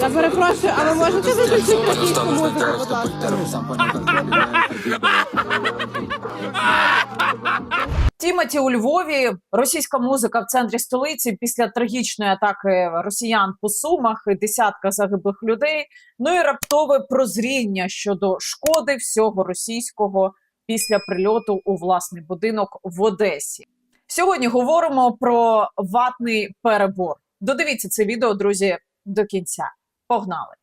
Я перепрошую, а ви можете виключити російську музику, будь ласка? Тімоті у Львові російська музика в центрі столиці після трагічної атаки росіян по сумах, і десятка загиблих людей. Ну і раптове прозріння щодо шкоди всього російського після прильоту у власний будинок в Одесі. Сьогодні говоримо про ватний перебор. Додивіться це відео, друзі, до кінця. Погнали!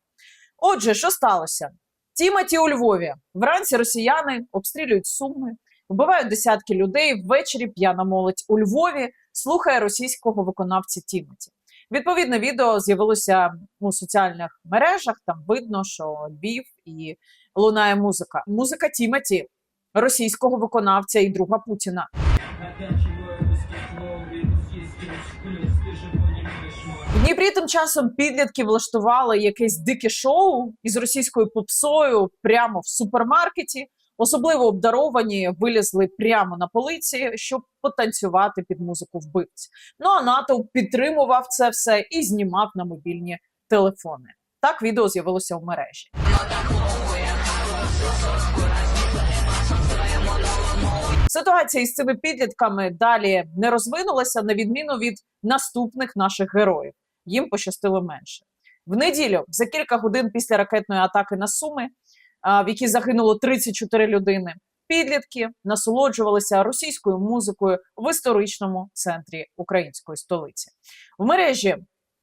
Отже, що сталося? Тімоті у Львові. Вранці росіяни обстрілюють суми, вбивають десятки людей. Ввечері п'яна молодь у Львові слухає російського виконавця Тімоті. Відповідне відео з'явилося у соціальних мережах. Там видно, що Львів і лунає музика. Музика Тімоті, російського виконавця і друга Путіна. Дніпрі тим часом підлітки влаштували якесь дике шоу із російською попсою прямо в супермаркеті. Особливо обдаровані вилізли прямо на полиці, щоб потанцювати під музику вбивць. Ну а натовп підтримував це все і знімав на мобільні телефони. Так відео з'явилося в мережі. Ситуація із цими підлітками далі не розвинулася на відміну від наступних наших героїв. Їм пощастило менше. В неділю, за кілька годин після ракетної атаки на Суми, в якій загинуло 34 людини, підлітки насолоджувалися російською музикою в історичному центрі української столиці. В мережі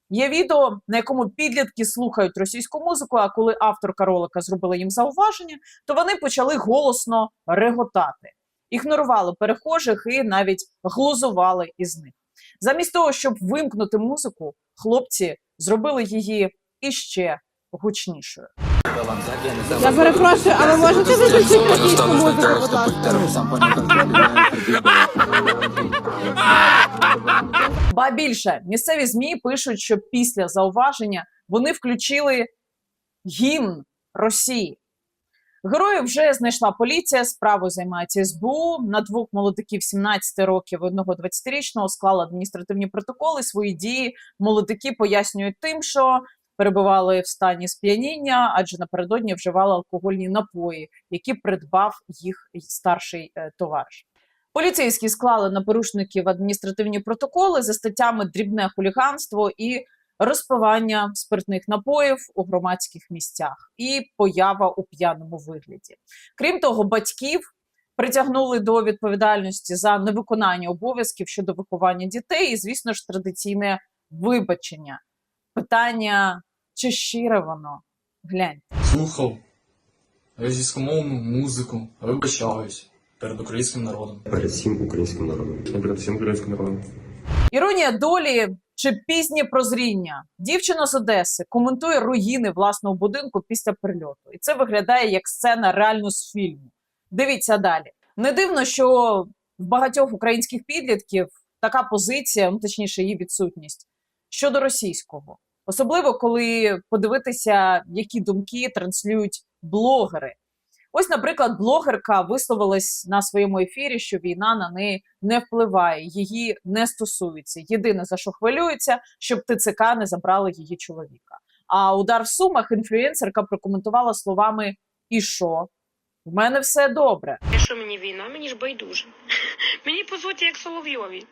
є відео, на якому підлітки слухають російську музику. А коли авторка ролика зробила їм зауваження, то вони почали голосно реготати, ігнорували перехожих і навіть глузували із них. Замість того, щоб вимкнути музику, хлопці зробили її іще гучнішою. Я перепрошую, а ви можете виключити російську музику, будь ласка? Ба більше місцеві змі пишуть, що після зауваження вони включили гімн Росії. Героїв вже знайшла поліція. Справою займається СБУ. На двох молодиків 17 років, одного 20-річного склали адміністративні протоколи. Свої дії молодики пояснюють тим, що перебували в стані сп'яніння, адже напередодні вживали алкогольні напої, які придбав їх старший е, товариш. Поліцейські склали на порушників адміністративні протоколи за статтями дрібне хуліганство і розпивання спиртних напоїв у громадських місцях і поява у п'яному вигляді. Крім того, батьків притягнули до відповідальності за невиконання обов'язків щодо виховання дітей, і, звісно ж, традиційне вибачення. Питання, чи щире воно? Глянь. слухав російськомовну музику, вибачаюсь перед українським народом. перед всім українським народом. Перед всім українським народом. Іронія долі чи пізнє прозріння. Дівчина з Одеси коментує руїни власного будинку після прильоту. І це виглядає як сцена реально з фільму. Дивіться далі. Не дивно, що в багатьох українських підлітків така позиція, ну точніше, її відсутність щодо російського. Особливо коли подивитися, які думки транслюють блогери. Ось, наприклад, блогерка висловилась на своєму ефірі, що війна на неї не впливає, її не стосується. Єдине за що хвилюється, щоб ТЦК не забрали її чоловіка. А удар в сумах інфлюенсерка прокоментувала словами: І що? В мене все добре. Що мені війна? Мені ж байдуже. Мені по суті як Соловйові.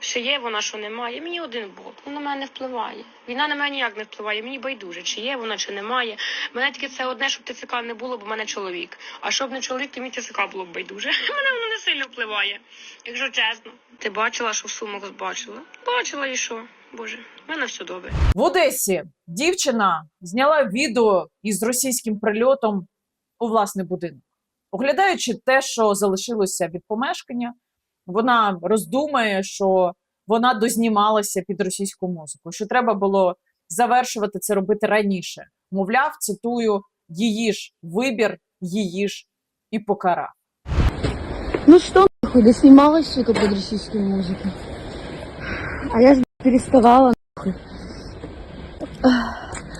Що є вона, що немає. Мені один Бог. Вона на мене не впливає. Війна на мене ніяк не впливає. Мені байдуже, чи є вона, чи немає. Мене тільки це одне, щоб ТЦК не було, бо в мене чоловік. А щоб не чоловік, то мені ТЦК було б байдуже. Мене воно не сильно впливає, якщо чесно. Ти бачила, що в сумах бачила? Бачила і що? Боже, в мене все добре. В Одесі дівчина зняла відео із російським прильотом у власний будинок. Оглядаючи те, що залишилося від помешкання, вона роздумує, що вона дознімалася під російську музику, що треба було завершувати це робити раніше. Мовляв, цитую, її ж вибір, її ж і покарав. Ну что, нахуй, доснималась, сука, под российскую музыку. А я ж блядь, переставала, нахуй.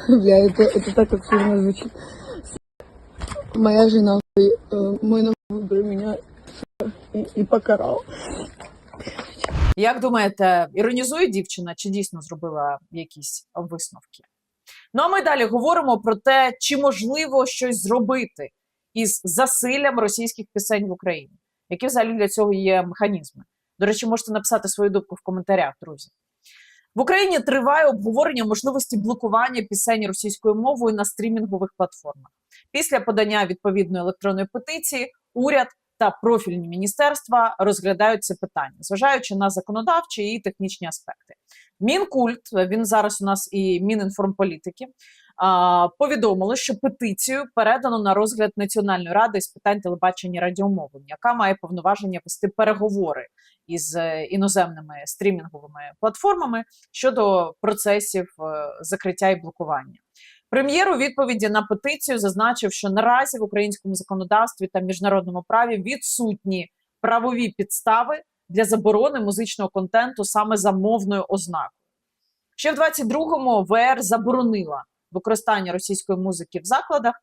Бля, это, это так абсурдно звучит. Сука. Моя жена, нахуй, э, мой нахуй выбор меня и, и. Як думаєте, іронізує дівчина чи дійсно зробила якісь висновки? Ну а ми далі говоримо про те, чи можливо щось зробити із засиллям російських пісень в Україні. Які взагалі для цього є механізми? До речі, можете написати свою думку в коментарях, друзі. В Україні триває обговорення можливості блокування пісень російською мовою на стрімінгових платформах. Після подання відповідної електронної петиції уряд та профільні міністерства розглядають це питання, зважаючи на законодавчі і технічні аспекти. Мінкульт він зараз у нас і Мінінформполітики. Повідомили, що петицію передано на розгляд Національної ради з питань телебачення і радіомовлення, яка має повноваження вести переговори із е, іноземними стрімінговими платформами щодо процесів е, закриття і блокування. Прем'єр у відповіді на петицію зазначив, що наразі в українському законодавстві та міжнародному праві відсутні правові підстави для заборони музичного контенту саме за мовною ознакою. Ще в 22-му ВР заборонила використання російської музики в закладах,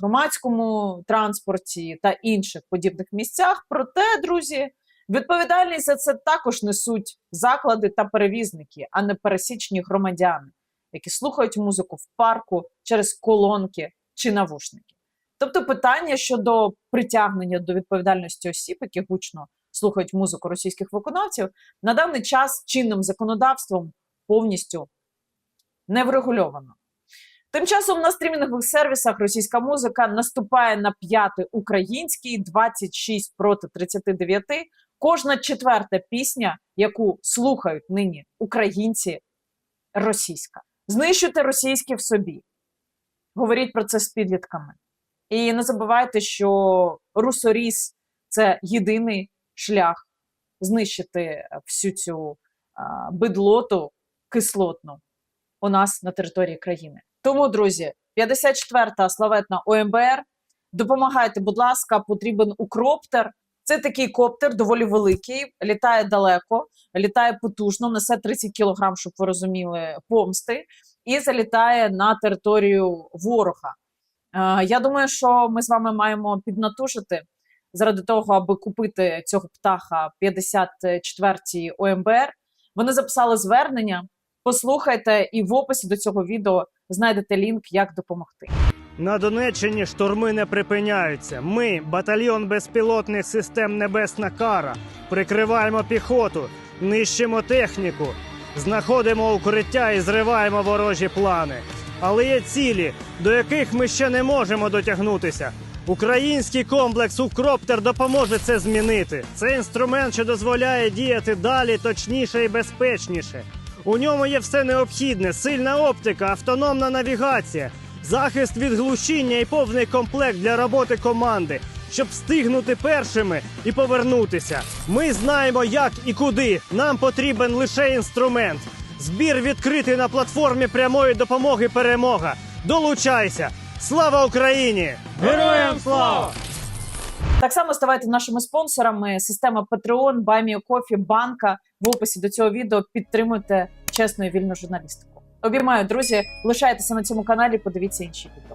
громадському транспорті та інших подібних місцях. Проте, друзі, відповідальність за це також несуть заклади та перевізники, а не пересічні громадяни, які слухають музику в парку через колонки чи навушники. Тобто, питання щодо притягнення до відповідальності осіб, які гучно слухають музику російських виконавців, на даний час чинним законодавством повністю не врегульовано. Тим часом на стрімінгових сервісах російська музика наступає на п'ятий український 26 проти 39. Кожна четверта пісня, яку слухають нині українці, російська. Знищуйте російське в собі. Говоріть про це з підлітками. І не забувайте, що русоріс це єдиний шлях знищити всю цю а, бидлоту кислотну у нас на території країни. Тому, друзі, 54-та славетна ОМБР. Допомагайте, будь ласка, потрібен укроптер. Це такий коптер, доволі великий, літає далеко, літає потужно, несе 30 кілограм, щоб ви розуміли, помсти, і залітає на територію ворога. Е, Я думаю, що ми з вами маємо піднатужити заради того, аби купити цього птаха 54-й ОМБР. Вони записали звернення. Послухайте, і в описі до цього відео знайдете лінк, як допомогти. На Донеччині штурми не припиняються. Ми, батальйон безпілотних систем Небесна Кара, прикриваємо піхоту, нищимо техніку, знаходимо укриття і зриваємо ворожі плани. Але є цілі, до яких ми ще не можемо дотягнутися. Український комплекс Укроптер допоможе це змінити. Це інструмент, що дозволяє діяти далі, точніше і безпечніше. У ньому є все необхідне: сильна оптика, автономна навігація, захист від глушіння і повний комплект для роботи команди, щоб встигнути першими і повернутися. Ми знаємо, як і куди. Нам потрібен лише інструмент. Збір відкритий на платформі прямої допомоги перемога. Долучайся! Слава Україні! Героям слава! Так само ставайте нашими спонсорами. Система Patreon, Coffee, банка в описі до цього відео. Підтримуйте чесну і вільну журналістику. Обіймаю, друзі. Лишайтеся на цьому каналі. Подивіться інші відео.